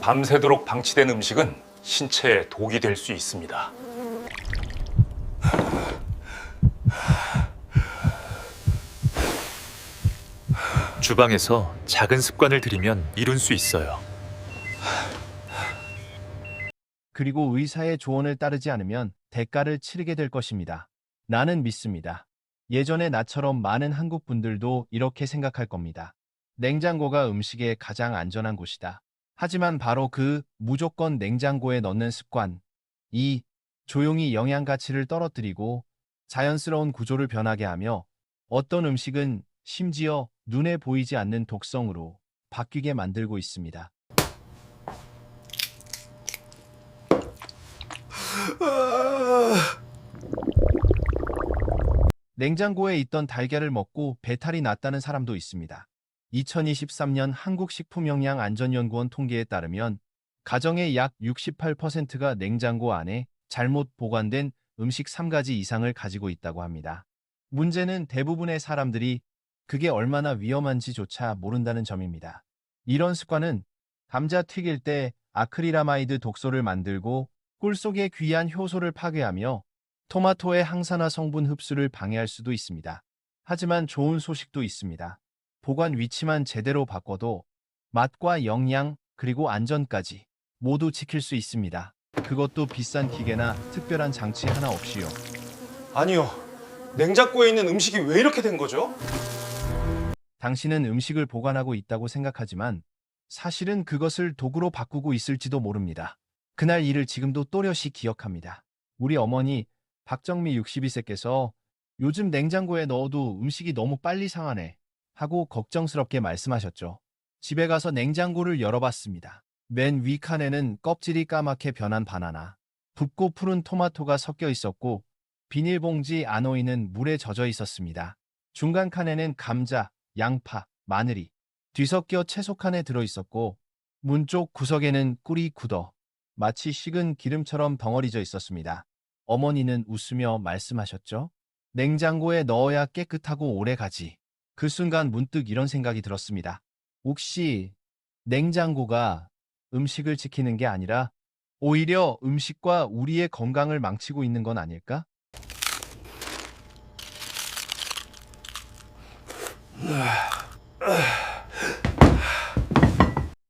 밤새도록 방치된 음식은 신체에 독이 될 수 있습니다. 주방에서 작은 습관을 들이면 이룬 수 있어요. 그리고 의사의 조언을 따르지 않으면 대가를 치르게 될 것입니다. 나는 믿습니다. 예전에 나처럼 많은 한국 분들도 이렇게 생각할 겁니다. 냉장고가 음식의 가장 안전한 곳이다. 하지만 바로 그 무조건 냉장고에 넣는 습관, 이 조용히 영양 가치를 떨어뜨리고 자연스러운 구조를 변하게 하며 어떤 음식은 심지어 눈에 보이지 않는 독성으로 바뀌게 만들고 있습니다. 냉장고에 있던 달걀을 먹고 배탈이 났다는 사람도 있습니다. 2023년 한국식품영양안전연구원 통계에 따르면 가정의 약 68%가 냉장고 안에 잘못 보관된 음식 3가지 이상을 가지고 있다고 합니다. 문제는 대부분의 사람들이 그게 얼마나 위험한지조차 모른다는 점입니다. 이런 습관은 감자 튀길 때 아크릴아마이드 독소를 만들고 꿀 속의 귀한 효소를 파괴하며 토마토의 항산화 성분 흡수를 방해할 수도 있습니다. 하지만 좋은 소식도 있습니다. 보관 위치만 제대로 바꿔도 맛과 영양 그리고 안전까지 모두 지킬 수 있습니다. 그것도 비싼 기계나 특별한 장치 하나 없이요. 아니요. 냉장고에 있는 음식이 왜 이렇게 된 거죠? 당신은 음식을 보관하고 있다고 생각하지만 사실은 그것을 도구로 바꾸고 있을지도 모릅니다. 그날 일을 지금도 또렷이 기억합니다. 우리 어머니 박정미 62세께서 요즘 냉장고에 넣어도 음식이 너무 빨리 상하네 하고 걱정스럽게 말씀하셨죠. 집에 가서 냉장고를 열어봤습니다. 맨 위 칸에는 껍질이 까맣게 변한 바나나, 붓고 푸른 토마토가 섞여 있었고 비닐봉지 안호이는 물에 젖어 있었습니다. 중간 칸에는 감자, 양파, 마늘이 뒤섞여 채소 칸에 들어 있었고 문 쪽 구석에는 꿀이 굳어 마치 식은 기름처럼 덩어리져 있었습니다. 어머니는 웃으며 말씀하셨죠. 냉장고에 넣어야 깨끗하고 오래 가지. 그 순간 문득 이런 생각이 들었습니다. 혹시 냉장고가 음식을 지키는 게 아니라 오히려 음식과 우리의 건강을 망치고 있는 건 아닐까?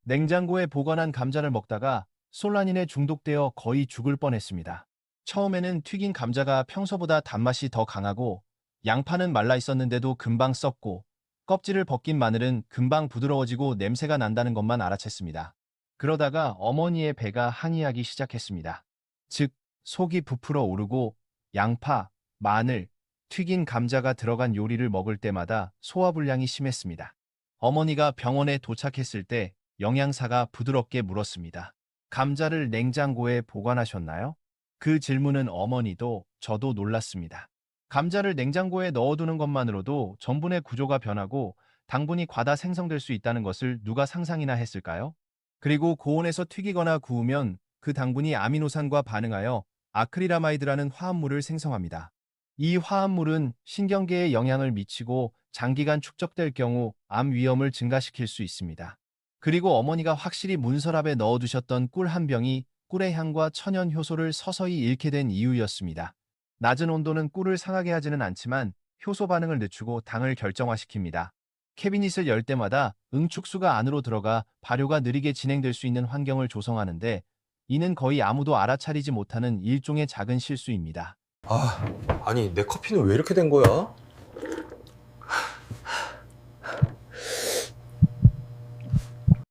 냉장고에 보관한 감자를 먹다가 솔라닌에 중독되어 거의 죽을 뻔했습니다. 처음에는 튀긴 감자가 평소보다 단맛이 더 강하고 양파는 말라 있었는데도 금방 썩고 껍질을 벗긴 마늘은 금방 부드러워지고 냄새가 난다는 것만 알아챘습니다. 그러다가 어머니의 배가 항의하기 시작했습니다. 즉, 속이 부풀어 오르고 양파, 마늘, 튀긴 감자가 들어간 요리를 먹을 때마다 소화불량이 심했습니다. 어머니가 병원에 도착했을 때 영양사가 부드럽게 물었습니다. 감자를 냉장고에 보관하셨나요? 그 질문은 어머니도 저도 놀랐습니다. 감자를 냉장고에 넣어두는 것만으로도 전분의 구조가 변하고 당분이 과다 생성될 수 있다는 것을 누가 상상이나 했을까요? 그리고 고온에서 튀기거나 구우면 그 당분이 아미노산과 반응하여 아크릴아마이드라는 화합물을 생성합니다. 이 화합물은 신경계에 영향을 미치고 장기간 축적될 경우 암 위험을 증가시킬 수 있습니다. 그리고 어머니가 확실히 문서랍에 넣어두셨던 꿀 한 병이 꿀의 향과 천연 효소를 서서히 잃게 된 이유였습니다. 낮은 온도는 꿀을 상하게 하지는 않지만 효소 반응을 늦추고 당을 결정화시킵니다. 캐비닛을 열 때마다 응축수가 안으로 들어가 발효가 느리게 진행될 수 있는 환경을 조성하는데 이는 거의 아무도 알아차리지 못하는 일종의 작은 실수입니다. 아, 아니 내 커피는 왜 이렇게 된 거야?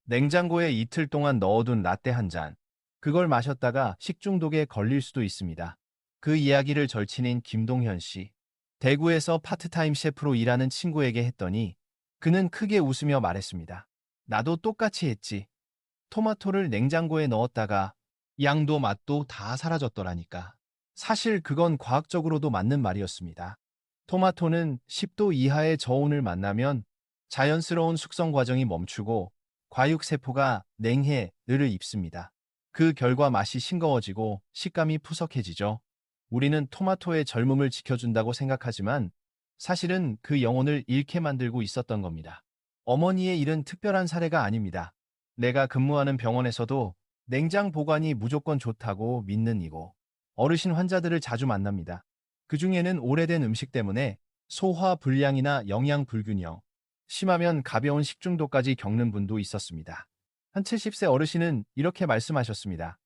냉장고에 이틀 동안 넣어둔 라떼 한 잔. 그걸 마셨다가 식중독에 걸릴 수도 있습니다. 그 이야기를 절친인 김동현 씨. 대구에서 파트타임 셰프로 일하는 친구에게 했더니 그는 크게 웃으며 말했습니다. 나도 똑같이 했지. 토마토를 냉장고에 넣었다가 양도 맛도 다 사라졌더라니까. 사실 그건 과학적으로도 맞는 말이었습니다. 토마토는 10도 이하의 저온을 만나면 자연스러운 숙성 과정이 멈추고 과육세포가 냉해를 입습니다. 그 결과 맛이 싱거워지고 식감이 푸석해지죠. 우리는 토마토의 젊음을 지켜준다고 생각하지만 사실은 그 영혼을 잃게 만들고 있었던 겁니다. 어머니의 일은 특별한 사례가 아닙니다. 내가 근무하는 병원에서도 냉장 보관이 무조건 좋다고 믿는 이고 어르신 환자들을 자주 만납니다. 그 중에는 오래된 음식 때문에 소화 불량이나 영양 불균형, 심하면 가벼운 식중독까지 겪는 분도 있었습니다. 한 70세 어르신은 이렇게 말씀하셨습니다.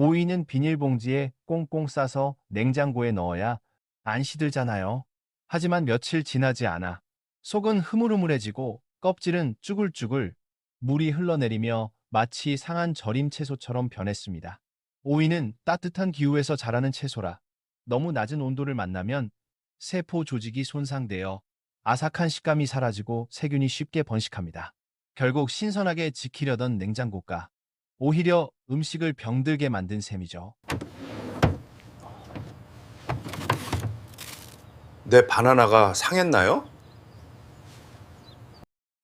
오이는 비닐봉지에 꽁꽁 싸서 냉장고에 넣어야 안 시들잖아요. 하지만 며칠 지나지 않아 속은 흐물흐물해지고 껍질은 쭈글쭈글 물이 흘러내리며 마치 상한 절임 채소처럼 변했습니다. 오이는 따뜻한 기후에서 자라는 채소라 너무 낮은 온도를 만나면 세포 조직이 손상되어 아삭한 식감이 사라지고 세균이 쉽게 번식합니다. 결국 신선하게 지키려던 냉장고가 오히려 음식을 병들게 만든 셈이죠. 내 바나나가 상했나요?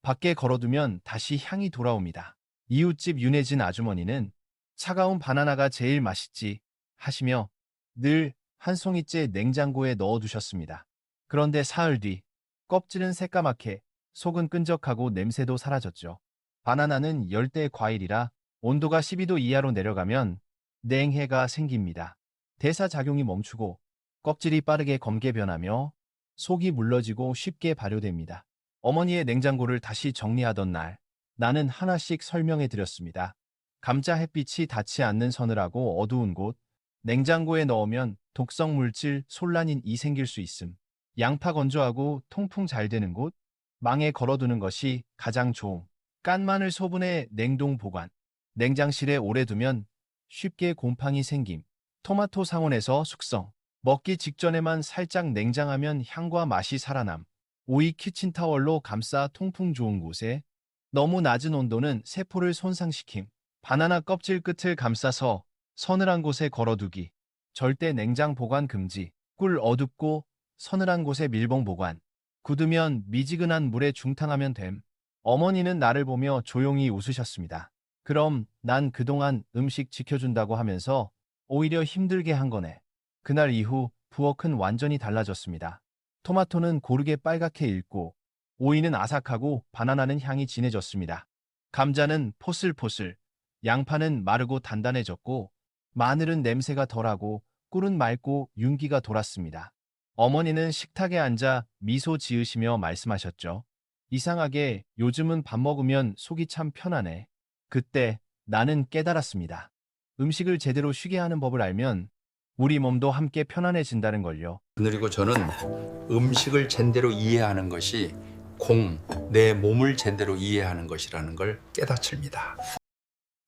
밖에 걸어두면 다시 향이 돌아옵니다. 이웃집 윤혜진 아주머니는 차가운 바나나가 제일 맛있지 하시며 늘 한 송이째 냉장고에 넣어두셨습니다. 그런데 사흘 뒤 껍질은 새까맣게 속은 끈적하고 냄새도 사라졌죠. 바나나는 열대 과일이라 온도가 12도 이하로 내려가면 냉해가 생깁니다. 대사작용이 멈추고 껍질이 빠르게 검게 변하며 속이 물러지고 쉽게 발효됩니다. 어머니의 냉장고를 다시 정리하던 날, 나는 하나씩 설명해 드렸습니다. 감자 햇빛이 닿지 않는 서늘하고 어두운 곳, 냉장고에 넣으면 독성 물질 솔라닌이 생길 수 있음. 양파 건조하고 통풍 잘 되는 곳, 망에 걸어두는 것이 가장 좋음. 깐 마늘 소분의 냉동 보관. 냉장실에 오래 두면 쉽게 곰팡이 생김. 토마토 상온에서 숙성. 먹기 직전에만 살짝 냉장하면 향과 맛이 살아남. 오이 키친타월로 감싸 통풍 좋은 곳에 너무 낮은 온도는 세포를 손상시킴. 바나나 껍질 끝을 감싸서 서늘한 곳에 걸어두기. 절대 냉장 보관 금지. 꿀 어둡고 서늘한 곳에 밀봉 보관. 굳으면 미지근한 물에 중탕하면 됨. 어머니는 나를 보며 조용히 웃으셨습니다. 그럼 난 그동안 음식 지켜준다고 하면서 오히려 힘들게 한 거네. 그날 이후 부엌은 완전히 달라졌습니다. 토마토는 고르게 빨갛게 익고 오이는 아삭하고 바나나는 향이 진해졌습니다. 감자는 포슬포슬, 양파는 마르고 단단해졌고 마늘은 냄새가 덜하고 꿀은 맑고 윤기가 돌았습니다. 어머니는 식탁에 앉아 미소 지으시며 말씀하셨죠. 이상하게 요즘은 밥 먹으면 속이 참 편하네. 그때 나는 깨달았습니다. 음식을 제대로 쉬게 하는 법을 알면 우리 몸도 함께 편안해진다는 걸요. 그리고 저는 음식을 제대로 이해하는 것이 공, 내 몸을 제대로 이해하는 것이라는 걸 깨닫습니다.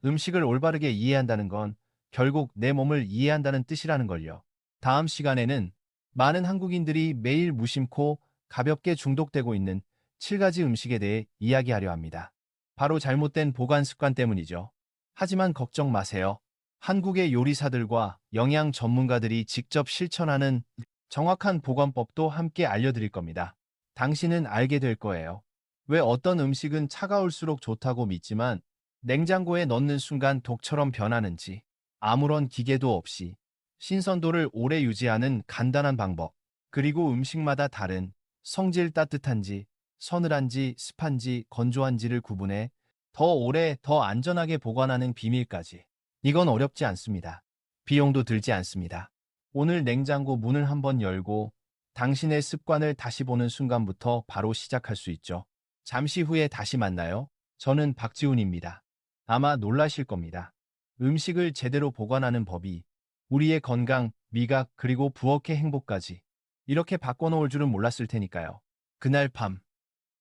음식을 올바르게 이해한다는 건 결국 내 몸을 이해한다는 뜻이라는 걸요. 다음 시간에는 많은 한국인들이 매일 무심코 가볍게 중독되고 있는 7가지 음식에 대해 이야기하려 합니다. 바로 잘못된 보관 습관 때문이죠. 하지만 걱정 마세요. 한국의 요리사들과 영양 전문가들이 직접 실천하는 정확한 보관법도 함께 알려드릴 겁니다. 당신은 알게 될 거예요. 왜 어떤 음식은 차가울수록 좋다고 믿지만 냉장고에 넣는 순간 독처럼 변하는지 아무런 기계도 없이 신선도를 오래 유지하는 간단한 방법 그리고 음식마다 다른 성질 따뜻한지 서늘한지 습한지 건조한지를 구분해 더 오래 더 안전하게 보관하는 비밀까지 이건 어렵지 않습니다. 비용도 들지 않습니다. 오늘 냉장고 문을 한번 열고 당신의 습관을 다시 보는 순간부터 바로 시작할 수 있죠. 잠시 후에 다시 만나요. 저는 박지훈입니다. 아마 놀라실 겁니다. 음식을 제대로 보관하는 법이 우리의 건강, 미각, 그리고 부엌의 행복까지 이렇게 바꿔놓을 줄은 몰랐을 테니까요. 그날 밤,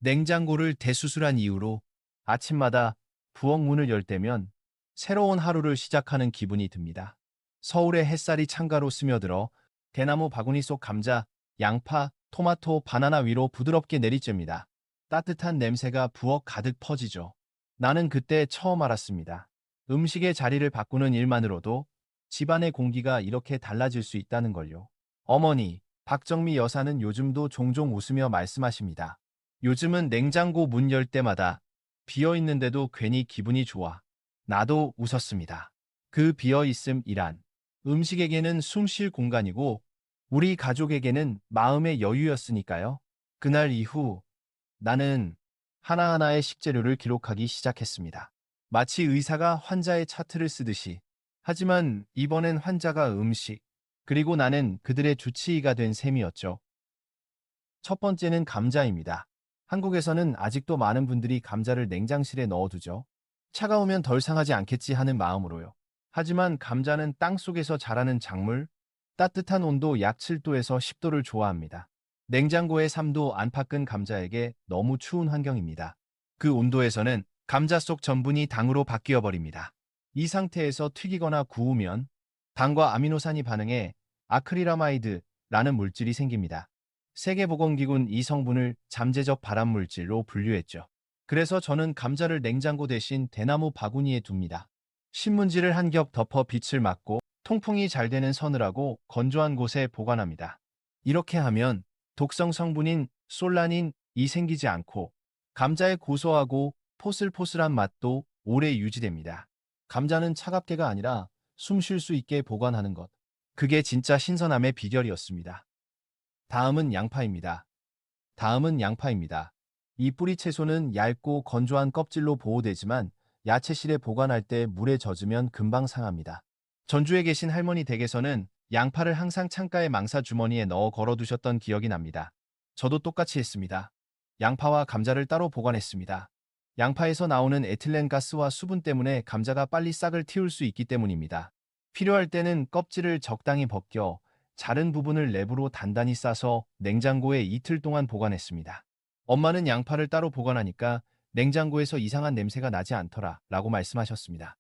냉장고를 대수술한 이후로 아침마다 부엌 문을 열 때면 새로운 하루를 시작하는 기분이 듭니다. 서울의 햇살이 창가로 스며들어 대나무 바구니 속 감자, 양파, 토마토, 바나나 위로 부드럽게 내리쬐입니다. 따뜻한 냄새가 부엌 가득 퍼지죠. 나는 그때 처음 알았습니다. 음식의 자리를 바꾸는 일만으로도 집안의 공기가 이렇게 달라질 수 있다는 걸요. 어머니, 박정미 여사는 요즘도 종종 웃으며 말씀하십니다. 요즘은 냉장고 문 열 때마다 비어 있는데도 괜히 기분이 좋아. 나도 웃었습니다. 그 비어 있음이란 음식에게는 숨 쉴 공간이고 우리 가족에게는 마음의 여유였으니까요. 그날 이후 나는 하나하나의 식재료를 기록하기 시작했습니다. 마치 의사가 환자의 차트를 쓰듯이. 하지만 이번엔 환자가 음식, 그리고 나는 그들의 주치의가 된 셈이었죠. 첫 번째는 감자입니다. 한국에서는 아직도 많은 분들이 감자를 냉장실에 넣어두죠. 차가우면 덜 상하지 않겠지 하는 마음으로요. 하지만 감자는 땅 속에서 자라는 작물, 따뜻한 온도 약 7도에서 10도를 좋아합니다. 냉장고의 3도 안팎은 감자에게 너무 추운 환경입니다. 그 온도에서는 감자 속 전분이 당으로 바뀌어 버립니다. 이 상태에서 튀기거나 구우면 당과 아미노산이 반응해 아크릴아마이드라는 물질이 생깁니다. 세계보건기구는 이 성분을 잠재적 발암물질로 분류했죠. 그래서 저는 감자를 냉장고 대신 대나무 바구니에 둡니다. 신문지를 한 겹 덮어 빛을 막고 통풍이 잘 되는 서늘하고 건조한 곳에 보관합니다. 이렇게 하면 독성 성분인 솔라닌이 생기지 않고 감자의 고소하고 포슬포슬한 맛도 오래 유지됩니다. 감자는 차갑게가 아니라 숨 쉴 수 있게 보관하는 것. 그게 진짜 신선함의 비결이었습니다. 다음은 양파입니다. 다음은 양파입니다. 이 뿌리 채소는 얇고 건조한 껍질로 보호되지만 야채실에 보관할 때 물에 젖으면 금방 상합니다. 전주에 계신 할머니 댁에서는 양파를 항상 창가의 망사 주머니에 넣어 걸어두셨던 기억이 납니다. 저도 똑같이 했습니다. 양파와 감자를 따로 보관했습니다. 양파에서 나오는 에틸렌 가스와 수분 때문에 감자가 빨리 싹을 틔울 수 있기 때문입니다. 필요할 때는 껍질을 적당히 벗겨 자른 부분을 랩으로 단단히 싸서 냉장고에 이틀 동안 보관했습니다. 엄마는 양파를 따로 보관하니까 냉장고에서 이상한 냄새가 나지 않더라 라고 말씀하셨습니다.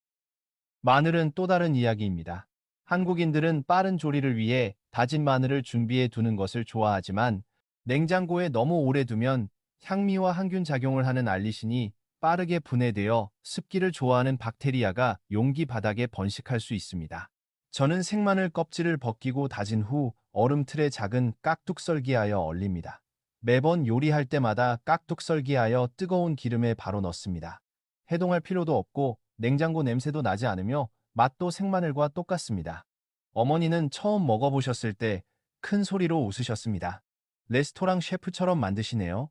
마늘은 또 다른 이야기입니다. 한국인들은 빠른 조리를 위해 다진 마늘을 준비해 두는 것을 좋아하지만 냉장고에 너무 오래 두면 향미와 항균 작용을 하는 알리신이 빠르게 분해되어 습기를 좋아하는 박테리아가 용기 바닥에 번식할 수 있습니다. 저는 생마늘 껍질을 벗기고 다진 후 얼음 틀에 작은 깍둑 썰기하여 얼립니다. 매번 요리할 때마다 깍둑 썰기하여 뜨거운 기름에 바로 넣습니다. 해동할 필요도 없고 냉장고 냄새도 나지 않으며 맛도 생마늘과 똑같습니다. 어머니는 처음 먹어보셨을 때 큰 소리로 웃으셨습니다. 레스토랑 셰프처럼 만드시네요.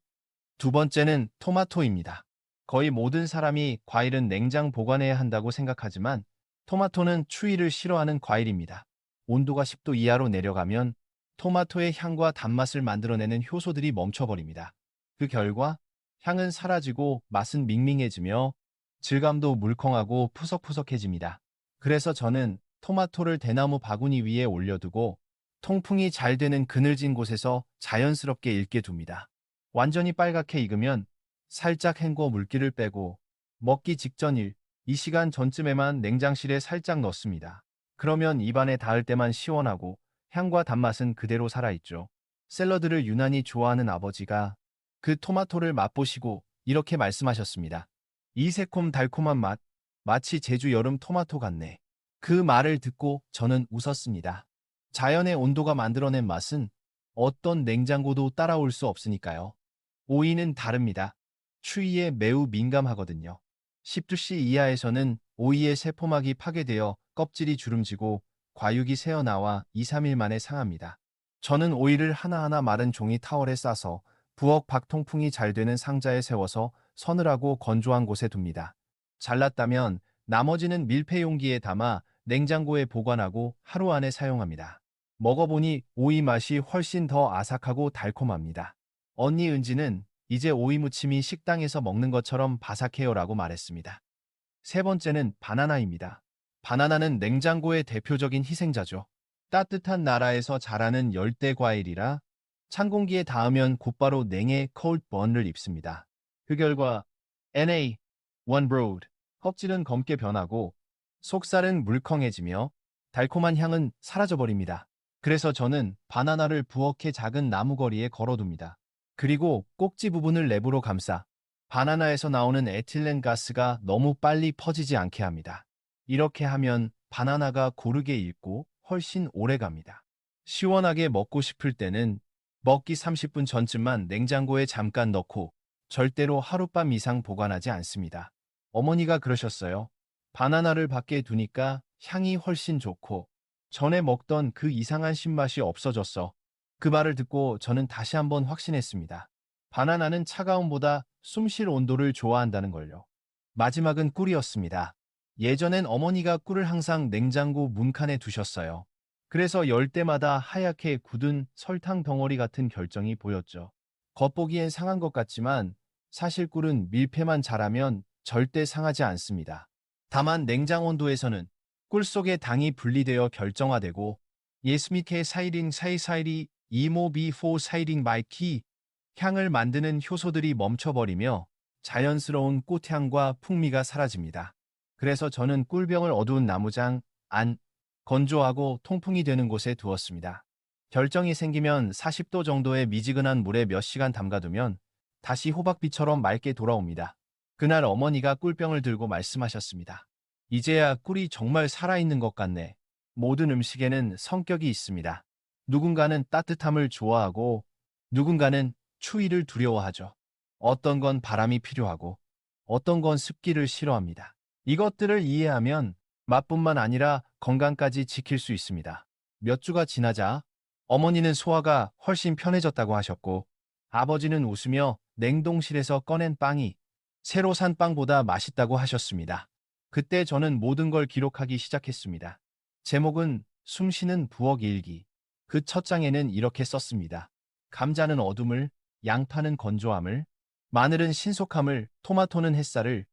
두 번째는 토마토입니다. 거의 모든 사람이 과일은 냉장 보관해야 한다고 생각하지만 토마토는 추위를 싫어하는 과일입니다. 온도가 10도 이하로 내려가면 토마토의 향과 단맛을 만들어내는 효소들이 멈춰버립니다. 그 결과 향은 사라지고 맛은 밍밍해지며 질감도 물컹하고 푸석푸석해집니다. 그래서 저는 토마토를 대나무 바구니 위에 올려두고 통풍이 잘 되는 그늘진 곳에서 자연스럽게 익게 둡니다. 완전히 빨갛게 익으면 살짝 헹궈 물기를 빼고 먹기 직전 일 이 시간 전쯤에만 냉장실에 살짝 넣습니다. 그러면 입안에 닿을 때만 시원하고 향과 단맛은 그대로 살아있죠. 샐러드를 유난히 좋아하는 아버지가 그 토마토를 맛보시고 이렇게 말씀하셨습니다. 이 새콤 달콤한 맛, 마치 제주 여름 토마토 같네. 그 말을 듣고 저는 웃었습니다. 자연의 온도가 만들어낸 맛은 어떤 냉장고도 따라올 수 없으니까요. 오이는 다릅니다. 추위에 매우 민감하거든요. 10도씨 이하에서는 오이의 세포막이 파괴되어 껍질이 주름지고 과육이 새어나와 2, 3일 만에 상합니다. 저는 오이를 하나하나 마른 종이 타월에 싸서 부엌 박통풍이 잘 되는 상자에 세워서 서늘하고 건조한 곳에 둡니다. 잘랐다면 나머지는 밀폐 용기에 담아 냉장고에 보관하고 하루 안에 사용합니다. 먹어보니 오이 맛이 훨씬 더 아삭하고 달콤합니다. 언니 은지는 이제 오이 무침이 식당에서 먹는 것처럼 바삭해요 라고 말했습니다. 세 번째는 바나나입니다. 바나나는 냉장고의 대표적인 희생자죠. 따뜻한 나라에서 자라는 열대 과일이라 찬 공기에 닿으면 곧바로 냉해 burn을 입습니다. 그 결과 NA, one broad, 껍질은 검게 변하고 속살은 물컹해지며 달콤한 향은 사라져버립니다. 그래서 저는 바나나를 부엌의 작은 나무거리에 걸어둡니다. 그리고 꼭지 부분을 랩으로 감싸 바나나에서 나오는 에틸렌 가스가 너무 빨리 퍼지지 않게 합니다. 이렇게 하면 바나나가 고르게 익고 훨씬 오래 갑니다. 시원하게 먹고 싶을 때는 먹기 30분 전쯤만 냉장고에 잠깐 넣고 절대로 하룻밤 이상 보관하지 않습니다. 어머니가 그러셨어요. 바나나를 밖에 두니까 향이 훨씬 좋고 전에 먹던 그 이상한 신맛이 없어졌어. 그 말을 듣고 저는 다시 한번 확신했습니다. 바나나는 차가움보다 숨쉴 온도를 좋아한다는 걸요. 마지막은 꿀이었습니다. 예전엔 어머니가 꿀을 항상 냉장고 문칸에 두셨어요. 그래서 열 때마다 하얗게 굳은 설탕 덩어리 같은 결정이 보였죠. 겉보기엔 상한 것 같지만 사실 꿀은 밀폐만 잘하면 절대 상하지 않습니다. 다만 냉장 온도에서는 꿀 속의 당이 분리되어 결정화되고 예스미케 사이링 사이사이리 이모비4 사이링 마이키 향을 만드는 효소들이 멈춰버리며 자연스러운 꽃향과 풍미가 사라집니다. 그래서 저는 꿀병을 어두운 나무장 안 건조하고 통풍이 되는 곳에 두었습니다. 결정이 생기면 40도 정도의 미지근한 물에 몇 시간 담가두면 다시 호박비처럼 맑게 돌아옵니다. 그날 어머니가 꿀병을 들고 말씀하셨습니다. 이제야 꿀이 정말 살아있는 것 같네. 모든 음식에는 성격이 있습니다. 누군가는 따뜻함을 좋아하고 누군가는 추위를 두려워하죠. 어떤 건 바람이 필요하고 어떤 건 습기를 싫어합니다. 이것들을 이해하면 맛뿐만 아니라 건강까지 지킬 수 있습니다. 몇 주가 지나자 어머니는 소화가 훨씬 편해졌다고 하셨고 아버지는 웃으며 냉동실에서 꺼낸 빵이 새로 산 빵보다 맛있다고 하셨습니다. 그때 저는 모든 걸 기록하기 시작했습니다. 제목은 숨쉬는 부엌 일기. 그 첫 장에는 이렇게 썼습니다. 감자는 어둠을, 양파는 건조함을, 마늘은 신속함을, 토마토는 햇살을,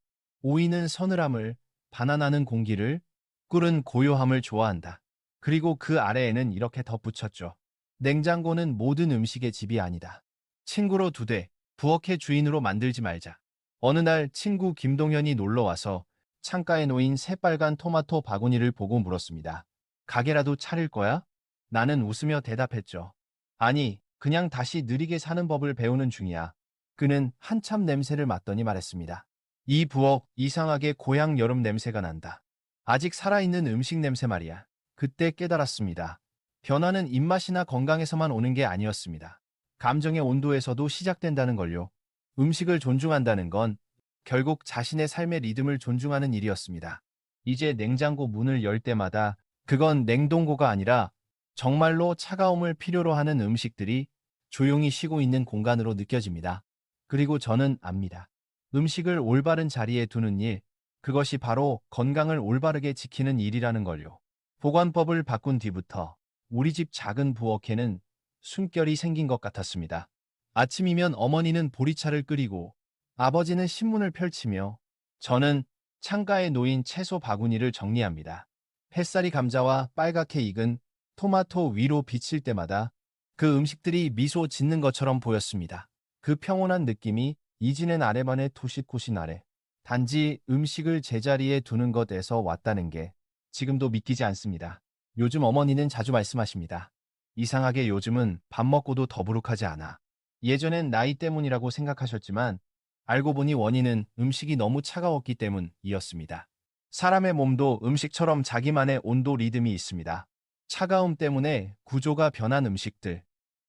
오이는 서늘함을, 바나나는 공기를, 꿀은 고요함을 좋아한다. 그리고 그 아래에는 이렇게 덧붙였죠. 냉장고는 모든 음식의 집이 아니다. 친구로 두되 부엌의 주인으로 만들지 말자. 어느 날 친구 김동현이 놀러 와서 창가에 놓인 새빨간 토마토 바구니를 보고 물었습니다. 가게라도 차릴 거야? 나는 웃으며 대답했죠. 아니, 그냥 다시 느리게 사는 법을 배우는 중이야. 그는 한참 냄새를 맡더니 말했습니다. 이 부엌 이상하게 고향 여름 냄새가 난다. 아직 살아있는 음식 냄새 말이야. 그때 깨달았습니다. 변화는 입맛이나 건강에서만 오는 게 아니었습니다. 감정의 온도에서도 시작된다는 걸요. 음식을 존중한다는 건 결국 자신의 삶의 리듬을 존중하는 일이었습니다. 이제 냉장고 문을 열 때마다 그건 냉동고가 아니라 정말로 차가움을 필요로 하는 음식들이 조용히 쉬고 있는 공간으로 느껴집니다. 그리고 저는 압니다. 음식을 올바른 자리에 두는 일, 그것이 바로 건강을 올바르게 지키는 일이라는 걸요. 보관법을 바꾼 뒤부터 우리 집 작은 부엌에는 숨결이 생긴 것 같았습니다. 아침이면 어머니는 보리차를 끓이고 아버지는 신문을 펼치며 저는 창가에 놓인 채소 바구니를 정리합니다. 햇살이 감자와 빨갛게 익은 토마토 위로 비칠 때마다 그 음식들이 미소 짓는 것처럼 보였습니다. 그 평온한 느낌이 이지는 아래만의 토시코신 아래 단지 음식을 제자리에 두는 것에서 왔다는 게 지금도 믿기지 않습니다. 요즘 어머니는 자주 말씀하십니다. 이상하게 요즘은 밥 먹고도 더부룩하지 않아. 예전엔 나이 때문이라고 생각하셨지만 알고 보니 원인은 음식이 너무 차가웠기 때문이었습니다. 사람의 몸도 음식처럼 자기만의 온도 리듬이 있습니다. 차가움 때문에 구조가 변한 음식들,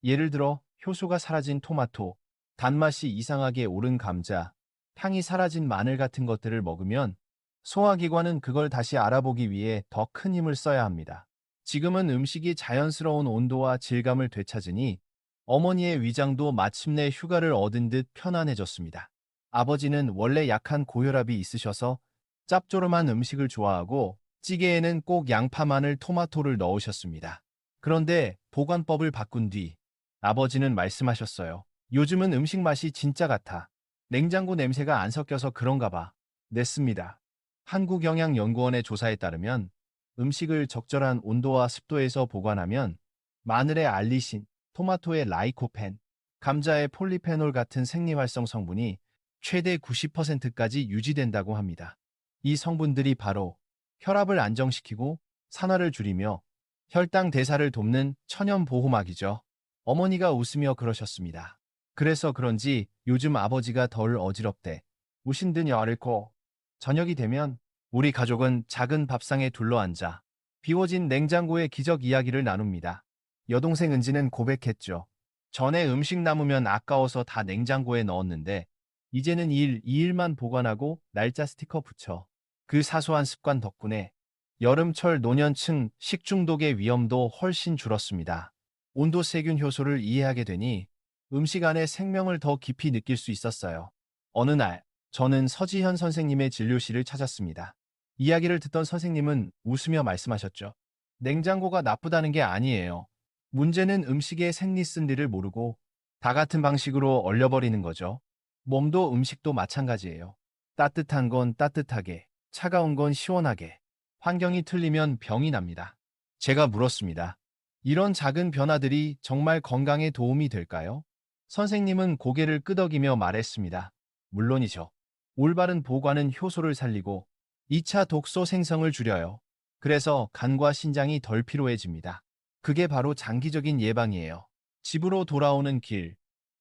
예를 들어 효소가 사라진 토마토, 단맛이 이상하게 오른 감자, 향이 사라진 마늘 같은 것들을 먹으면 소화기관은 그걸 다시 알아보기 위해 더 큰 힘을 써야 합니다. 지금은 음식이 자연스러운 온도와 질감을 되찾으니 어머니의 위장도 마침내 휴가를 얻은 듯 편안해졌습니다. 아버지는 원래 약한 고혈압이 있으셔서 짭조름한 음식을 좋아하고 찌개에는 꼭 양파, 마늘, 토마토를 넣으셨습니다. 그런데 보관법을 바꾼 뒤 아버지는 말씀하셨어요. 요즘은 음식 맛이 진짜 같아. 냉장고 냄새가 안 섞여서 그런가 봐. 냈습니다. 한국영양연구원의 조사에 따르면 음식을 적절한 온도와 습도에서 보관하면 마늘의 알리신, 토마토의 라이코펜, 감자의 폴리페놀 같은 생리활성 성분이 최대 90%까지 유지된다고 합니다. 이 성분들이 바로 혈압을 안정시키고 산화를 줄이며 혈당 대사를 돕는 천연 보호막이죠. 어머니가 웃으며 그러셨습니다. 그래서 그런지 요즘 아버지가 덜 어지럽대. 우신 듯 앓고 저녁이 되면 우리 가족은 작은 밥상에 둘러앉아 비워진 냉장고의 기적 이야기를 나눕니다. 여동생 은지는 고백했죠. 전에 음식 남으면 아까워서 다 냉장고에 넣었는데 이제는 2일, 2일만 보관하고 날짜 스티커 붙여. 그 사소한 습관 덕분에 여름철 노년층 식중독의 위험도 훨씬 줄었습니다. 온도 세균 효소를 이해하게 되니 음식 안에 생명을 더 깊이 느낄 수 있었어요. 어느 날 저는 서지현 선생님의 진료실을 찾았습니다. 이야기를 듣던 선생님은 웃으며 말씀하셨죠. 냉장고가 나쁘다는 게 아니에요. 문제는 음식의 생리쓴리를 모르고 다 같은 방식으로 얼려버리는 거죠. 몸도 음식도 마찬가지예요. 따뜻한 건 따뜻하게, 차가운 건 시원하게. 환경이 틀리면 병이 납니다. 제가 물었습니다. 이런 작은 변화들이 정말 건강에 도움이 될까요? 선생님은 고개를 끄덕이며 말했습니다. 물론이죠. 올바른 보관은 효소를 살리고 2차 독소 생성을 줄여요. 그래서 간과 신장이 덜 피로해집니다. 그게 바로 장기적인 예방이에요. 집으로 돌아오는 길.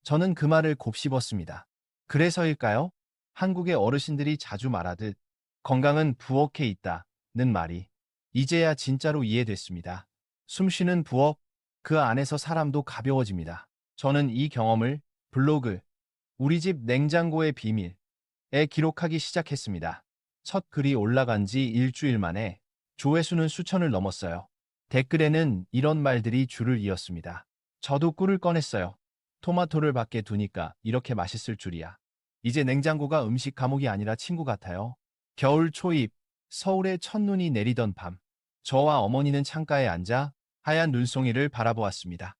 저는 그 말을 곱씹었습니다. 그래서일까요? 한국의 어르신들이 자주 말하듯 건강은 부엌에 있다는 말이 이제야 진짜로 이해됐습니다. 숨쉬는 부엌, 그 안에서 사람도 가벼워집니다. 저는 이 경험을 블로그, 우리 집 냉장고의 비밀에 기록하기 시작했습니다. 첫 글이 올라간 지 일주일 만에 조회수는 수천을 넘었어요. 댓글에는 이런 말들이 줄을 이었습니다. 저도 꿀을 꺼냈어요. 토마토를 밖에 두니까 이렇게 맛있을 줄이야. 이제 냉장고가 음식 감옥이 아니라 친구 같아요. 겨울 초입, 서울의 첫눈이 내리던 밤, 저와 어머니는 창가에 앉아 하얀 눈송이를 바라보았습니다.